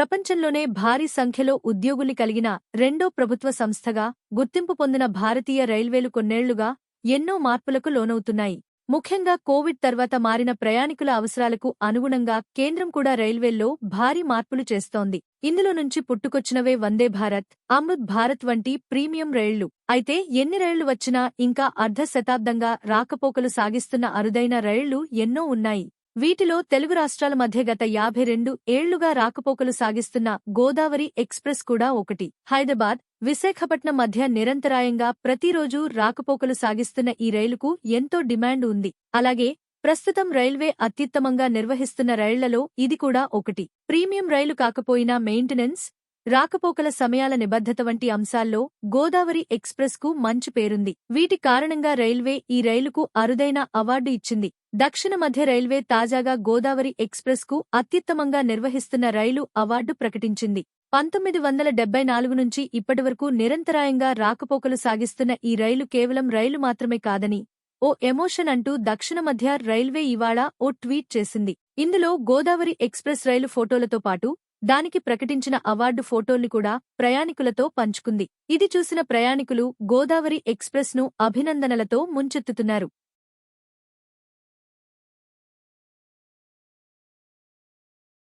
ప్రపంచంలోనే భారీ సంఖ్యలో ఉద్యోగులు కలిగిన రెండో ప్రభుత్వ సంస్థగా గుర్తింపు పొందిన భారతీయ రైల్వేలు కొన్నేళ్ళుగా ఎన్నో మార్పులకు లోనవుతున్నాయి. ముఖ్యంగా కోవిడ్ తర్వాత మారిన ప్రయాణికుల అవసరాలకు అనుగుణంగా కేంద్రం కూడా రైల్వేల్లో భారీ మార్పులు చేస్తోంది. ఇందులో నుంచి పుట్టుకొచ్చినవే వందే భారత్ అమృత్ భారత్ వంటి ప్రీమియం రైళ్ళు. అయితే ఎన్ని రైళ్ళు వచ్చినా ఇంకా అర్ధ శతాబ్దంగా రాకపోకలు సాగిస్తున్న అరుదైన రైళ్ళు ఎన్నో ఉన్నాయి. వీటిలో తెలుగు రాష్ట్రాల మధ్య గత యాభై రెండు ఏళ్ళుగా రాకపోకలు సాగిస్తున్న గోదావరి ఎక్స్ప్రెస్ కూడా ఒకటి. హైదరాబాద్ విశాఖపట్నం మధ్య నిరంతరాయంగా ప్రతిరోజూ రాకపోకలు సాగిస్తున్న ఈ రైలుకు ఎంతో డిమాండ్ ఉంది. అలాగే ప్రస్తుతం రైల్వే అత్యుత్తమంగా నిర్వహిస్తున్న రైళ్ళలో ఇది కూడా ఒకటి. ప్రీమియం రైలు కాకపోయినా మెయింటెనెన్స్ రాకపోకల సమయాల నిబద్ధత వంటి అంశాల్లో గోదావరి ఎక్స్ప్రెస్కు మంచి పేరుంది. వీటి కారణంగా రైల్వే ఈ రైలుకు అరుదైన అవార్డు ఇచ్చింది. దక్షిణ మధ్య రైల్వే తాజాగా గోదావరి ఎక్స్ప్రెస్కు అత్యుత్తమంగా నిర్వహిస్తున్న రైలు అవార్డు ప్రకటించింది. పంతొమ్మిది వందల డెబ్బై నాలుగు నుంచి ఇప్పటివరకు నిరంతరాయంగా రాకపోకలు సాగిస్తున్న ఈ రైలు కేవలం రైలు మాత్రమే కాదని ఓ ఎమోషన్ అంటూ దక్షిణ మధ్య రైల్వే ఇవాళ ఓ ట్వీట్ చేసింది. ఇందులో గోదావరి ఎక్స్ప్రెస్ రైలు ఫోటోలతో పాటు దానికి ప్రకటించిన అవార్డు ఫోటోల్ని కూడా ప్రయాణికులతో పంచుకుంది. ఇది చూసిన ప్రయాణికులు గోదావరి ఎక్స్ప్రెస్ను అభినందనలతో ముంచెత్తుతున్నారు.